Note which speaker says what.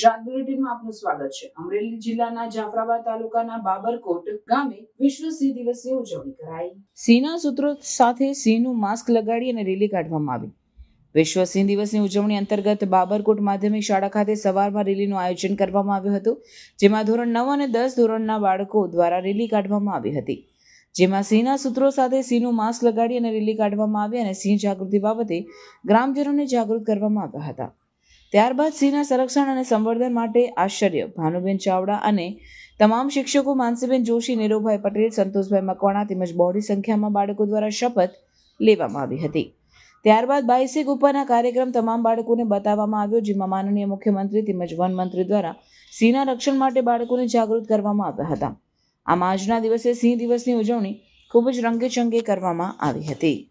Speaker 1: ગુજરાત બુલેટિનમાં આપનું સ્વાગત છે. અમરેલી જિલ્લાના જાફરાબાદ તાલુકાના બાબરકોટ ગામે વિશ્વ સિંહ દિવસની ઉજવણી કરાઈ. સિંહના સૂત્રો સાથે સિંહનું માસ્ક લગાડી અને રેલી કાઢવામાં આવી. વિશ્વ સિંહ દિવસની ઉજવણી અંતર્ગત બાબરકોટ માધ્યમિક શાળા ખાતે સવારમાં રેલીનું આયોજન કરવામાં આવ્યું હતું, જેમાં ધોરણ નવ અને દસ ધોરણના બાળકો દ્વારા રેલી કાઢવામાં આવી હતી. જેમાં સિંહના સૂત્રો સાથે સિંહનું માસ્ક લગાડી અને રેલી કાઢવામાં આવી અને સિંહ જાગૃતિ બાબતે ગ્રામજનોને જાગૃત કરવામાં આવ્યા હતા. ત્યારબાદ સિંહના સંરક્ષણ અને સંવર્ધન માટે આશ્ચર્ય. ભાનુબેન ચાવડા અને તમામ શિક્ષકો માનસીબેન જોશી નીરુભાઈ પટેલ, સંતોષભાઈ મકવાણા તેમજ બહોળી સંખ્યામાં બાળકો દ્વારા શપથ લેવામાં આવી હતી. ત્યારબાદ બાઈસેક ઉપરના કાર્યક્રમ તમામ બાળકોને બતાવવામાં આવ્યો, જેમાં માનનીય મુખ્યમંત્રી તેમજ વન મંત્રી દ્વારા સિંહના રક્ષણ માટે બાળકોને જાગૃત કરવામાં આવ્યા હતા. આમ આજના દિવસે સિંહ દિવસની ઉજવણી ખૂબ જ રંગેચંગે કરવામાં આવી હતી.